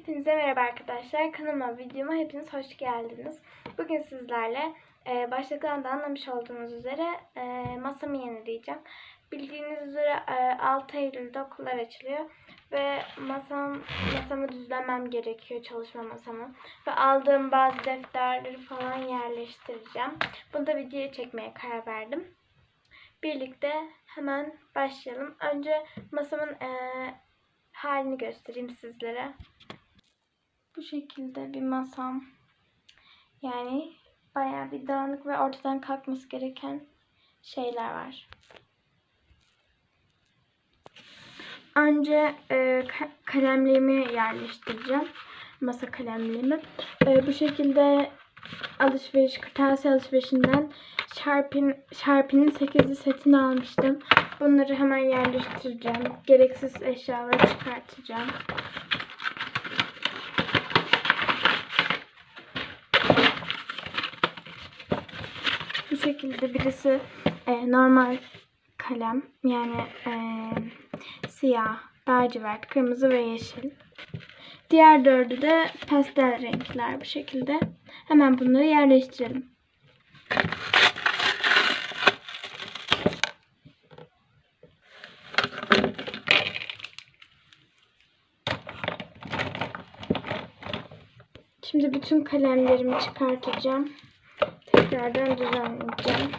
Hepinize merhaba arkadaşlar. Kanalıma, videoma hepiniz hoş geldiniz. Bugün sizlerle e, başlıktan anlamış olduğunuz üzere e, masamı yenileyeceğim. Bildiğiniz üzere e, 6 Eylül'de okullar açılıyor ve masam masamı düzlemem gerekiyor çalışma masamı ve aldığım bazı defterleri falan yerleştireceğim. Bunu da videoya çekmeye karar verdim. Birlikte hemen başlayalım. Önce masamın e, halini göstereyim sizlere. Bu şekilde bir masam. Yani bayağı bir dağınık ve ortadan kalkması gereken şeyler var. Önce e, ka- kalemliğimi yerleştireceğim. Masa kalemliğimi. E, bu şekilde alışveriş, kırtasiye alışverişinden Sharpie'nin Sharpie'nin 8'li setini almıştım. Bunları hemen yerleştireceğim. Gereksiz eşyaları çıkartacağım. Şekilde birisi e, normal kalem yani e, siyah, lacivert, kırmızı ve yeşil. Diğer dördü de pastel renkler bu şekilde. Hemen bunları yerleştirelim. Şimdi bütün kalemlerimi çıkartacağım. Tekrardan düzenleyeceğim.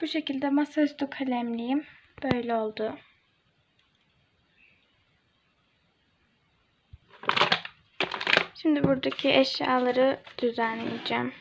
Bu şekilde masaüstü kalemliğim böyle oldu. Şimdi buradaki eşyaları düzenleyeceğim.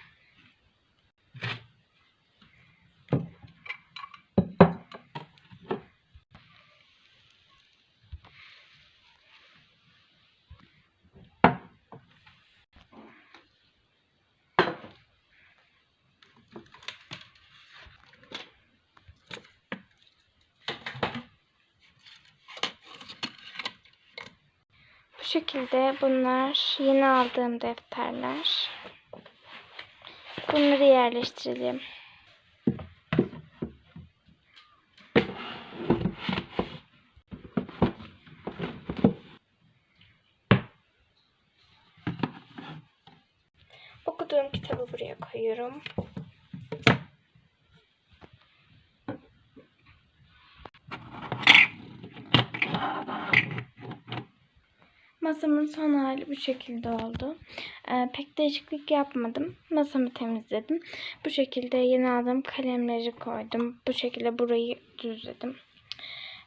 Bu şekilde bunlar yeni aldığım defterler. Bunları yerleştirelim. Okuduğum kitabı buraya koyuyorum. Masamın son hali bu şekilde oldu. Ee, pek değişiklik yapmadım. Masamı temizledim. Bu şekilde yeni aldığım kalemleri koydum. Bu şekilde burayı düzledim.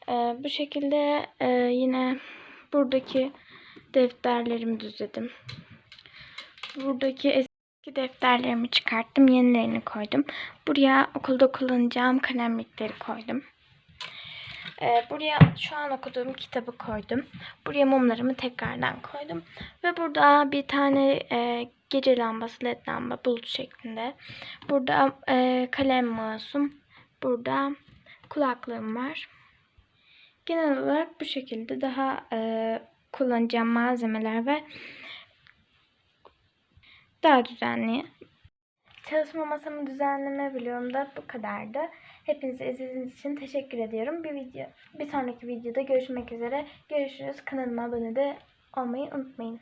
Ee, bu şekilde e, yine buradaki defterlerimi düzledim. Buradaki eski defterlerimi çıkarttım. Yenilerini koydum. Buraya okulda kullanacağım kalemlikleri koydum. Ee, buraya şu an okuduğum kitabı koydum. Buraya mumlarımı tekrardan koydum. Ve burada bir tane e, gece lambası, led lamba bulut şeklinde. Burada e, kalem masum. Burada kulaklığım var. Genel olarak bu şekilde daha e, kullanacağım malzemeler ve daha düzenli. Çalışma masamı düzenleme videomda bu kadardı. Hepinize izlediğiniz için teşekkür ediyorum. Bir video, bir sonraki videoda görüşmek üzere. Görüşürüz. Kanalıma abone de olmayı unutmayın.